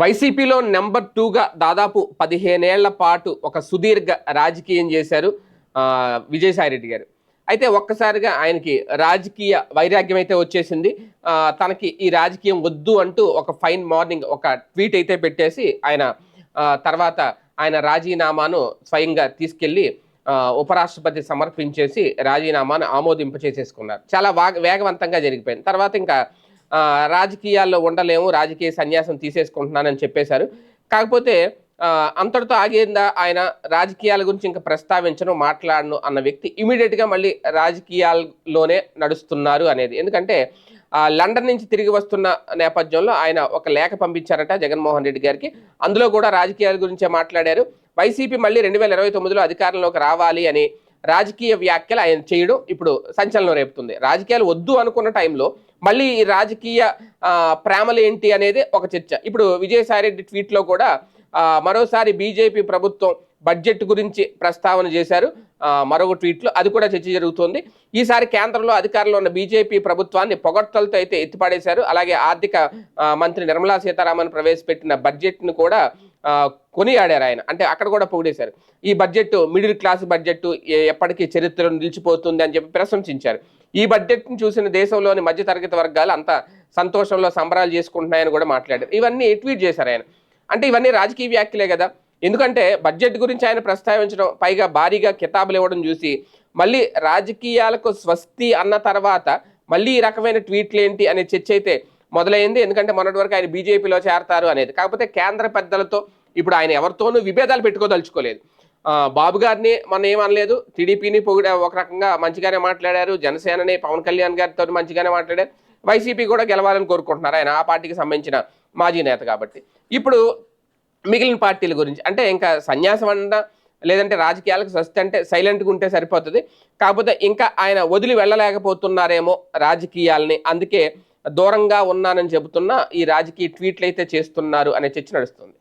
వైసీపీలో నెంబర్ టూగా దాదాపు పదిహేనేళ్ళ పాటు ఒక సుదీర్ఘ రాజకీయం చేశారు విజయసాయి విజయసాయిరెడ్డి గారు. అయితే ఒక్కసారిగా ఆయనకి రాజకీయ వైరాగ్యం అయితే వచ్చేసింది. తనకి ఈ రాజకీయం వద్దు అంటూ ఒక ఫైన్ మార్నింగ్ ఒక ట్వీట్ అయితే పెట్టేసి ఆయన తర్వాత ఆయన రాజీనామాను స్వయంగా తీసుకెళ్ళి ఉపరాష్ట్రపతి సమర్పించేసి రాజీనామాను ఆమోదింప చేసేసుకున్నారు చాలా వాగ వేగవంతంగా జరిగిపోయింది. తర్వాత ఇంకా రాజకీయాల్లో ఉండలేము రాజకీయ సన్యాసం తీసేసుకుంటున్నానని చెప్పేశారు. కాకపోతే అంతటితో ఆగేందా ఆయన? రాజకీయాల గురించి ఇంకా ప్రస్తావించను మాట్లాడను అన్న వ్యక్తి ఇమీడియట్గా మళ్ళీ రాజకీయాల్లోనే నడుస్తున్నారు అనేది. ఎందుకంటే లండన్ నుంచి తిరిగి వస్తున్న నేపథ్యంలో ఆయన ఒక లేఖ పంపించారట జగన్మోహన్ రెడ్డి గారికి. అందులో కూడా రాజకీయాల గురించే మాట్లాడారు. వైసీపీ మళ్ళీ రెండు వేల ఇరవై తొమ్మిదిలో అధికారంలోకి రావాలి అని రాజకీయ వ్యాఖ్యలు ఆయన చేయడం ఇప్పుడు సంచలనం రేపుతుంది. రాజకీయాలు వద్దు అనుకున్న టైంలో మళ్ళీ ఈ రాజకీయ ప్రేమలు ఏంటి అనేది ఒక చర్చ. ఇప్పుడు విజయసాయిరెడ్డి ట్వీట్లో కూడా మరోసారి బీజేపీ ప్రభుత్వం బడ్జెట్ గురించి ప్రస్తావన చేశారు. మరొక ట్వీట్లో అది కూడా చర్చ జరుగుతోంది. ఈసారి కేంద్రంలో అధికారంలో ఉన్న బీజేపీ ప్రభుత్వాన్ని పొగడ్తలతో అయితే ఎత్తిపడేశారు. అలాగే ఆర్థిక మంత్రి నిర్మలా సీతారామన్ ప్రవేశపెట్టిన బడ్జెట్ను కూడా కొనియాడారు ఆయన. అంటే అక్కడ కూడా పొగిడేశారు. ఈ బడ్జెట్ మిడిల్ క్లాస్ బడ్జెట్ ఎప్పటికీ చరిత్రలో నిలిచిపోతుంది అని చెప్పి ప్రశంసించారు. ఈ బడ్జెట్ను చూసిన దేశంలోని మధ్యతరగతి వర్గాలు అంత సంతోషంలో సంబరాలు చేసుకుంటున్నాయని కూడా మాట్లాడారు. ఇవన్నీ ట్వీట్ చేశారు ఆయన. అంటే ఇవన్నీ రాజకీయ వ్యాఖ్యలే కదా. ఎందుకంటే బడ్జెట్ గురించి ఆయన ప్రస్తావించడం పైగా భారీగా కితాబులు ఇవ్వడం చూసి మళ్ళీ రాజకీయాలకు స్వస్తి అన్న తర్వాత మళ్ళీ ఈ రకమైన ట్వీట్లు ఏంటి అనే చర్చ అయితే మొదలైంది. ఎందుకంటే మొన్నటి వరకు ఆయన బీజేపీలో చేరతారు అనేది. కాకపోతే కేంద్ర పెద్దలతో ఇప్పుడు ఆయన ఎవరితోనూ విభేదాలు పెట్టుకోదలుచుకోలేదు. బాబు గారిని మన ఏమనలేదు టీడీపీని పొగిడ ఒక రకంగా మంచిగానే మాట్లాడారు. జనసేనని పవన్ కళ్యాణ్ గారితో మంచిగానే మాట్లాడారు. వైసీపీ కూడా గెలవాలని కోరుకుంటున్నారు. ఆయన ఆ పార్టీకి సంబంధించిన మాజీ నేత కాబట్టి. ఇప్పుడు మిగిలిన పార్టీల గురించి అంటే ఇంకా సన్యాసం అన్నా లేదంటే రాజకీయాలకు స్వస్తి అంటే సైలెంట్గా ఉంటే సరిపోతుంది. కాకపోతే ఇంకా ఆయన వదిలి వెళ్ళలేకపోతున్నారేమో రాజకీయాల్ని. అందుకే దూరంగా ఉన్నానని చెబుతున్నా ఈ రాజకీయ ట్వీట్లు అయితే చేస్తున్నారు అనే చర్చ నడుస్తుంది.